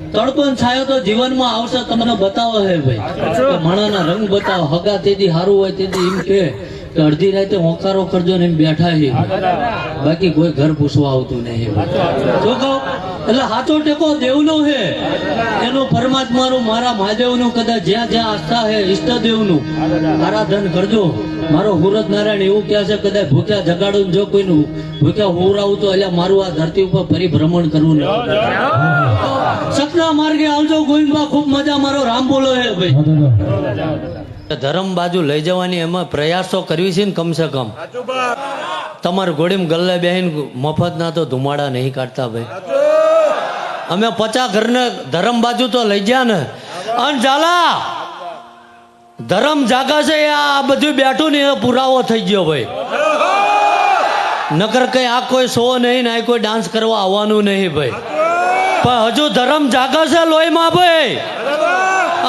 તડકો ને છાયો તો જીવનમાં આવશે તમને બતાવો હે ભાઈ. મણાના રંગ બતાવો હગા તેથી સારું હોય તેથી એમ કે અડધી રાતે હોકારો કરજો ને એમ બેઠા છે બાકી કોઈ ઘર પૂછવા આવતું નહીં જો કહો એટલે હાથો ટેકો દેવનો હે. એનું પરમાત્માનું મારા મહાદેવનું કદાચ જ્યાં જ્યાં આસ્થા હે ઈષ્ટદેવનું આરાધન કરજો. મારો હુરત નારાયણ એવું કહે છે કદાચ ભૂખ્યા જગાડું જો જો કોઈનું ભૂખ્યા હોરાવું તો એટલે મારું આ ધરતી ઉપર પરિભ્રમણ કરવું નહીં. સપના માર્ગે આવજો. ગોવિંદબા ખૂબ મજા મારો. રામ બોલો હે ભાઈ. ધર્મ બાજુ લઈ જવાની એમાં પ્રયાસો કરવી છે ને કમસે કમ. તમારે ઘોડીમાં ગલ્લે બેહીન મફતના તો ધુમાડા નહીં કાઢતા ભાઈ. અમે પચા ઘરને ધર્મ બાજુ તો લઈ ગયા ને. અને ઝાલા ધર્મ જાગા છે એ આ બધું બેઠું ને એ પુરાવો થઈ ગયો ભાઈ. નકર કઈ આ કોઈ શો નહીં ને આ કોઈ ડાન્સ કરવા આવવાનું નહીં ભાઈ. પણ હજુ ધર્મ જાગે છે લોહીમાં ભાઈ.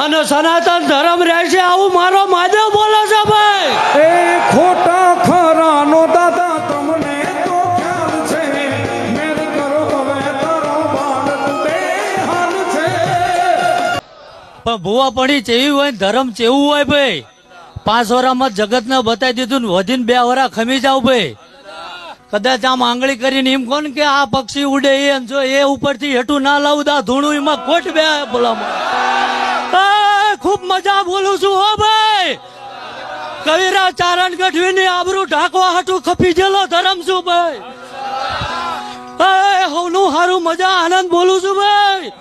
અને સનાતન ધર્મ રહેશે આવું મારો માધવ બોલે છે ભાઈ. એ ખોટા ખરાનો દાદા તમને તો ખ્યાલ છે. મેર કરો હવે તારો બેહાલ છે. પણ ભૂવા પડી ચેવી હોય ને ધર્મ ચેવું હોય ભાઈ. પાંચ વરામાં જગતને બતાવી દીધું ને વધીને બે વરા ખમી જાવ ભાઈ. કદાચ આમ આંગળી કરીને એમ કોણ કે આ પક્ષી ઉડે એ ને જો એ ઉપરથી હેઠું ના લાવું દા ધૂણું એમાં ખોટ બે બોલામાં ખૂબ મજા બોલું છું હો ભાઈ. કવિરા ચારણ ગઢવી ની આબરૂ ઢાંકવા હાટું ખપી જેલો ધરમ છું ભાઈ. હવનું હારું મજા આનંદ બોલું છું ભાઈ.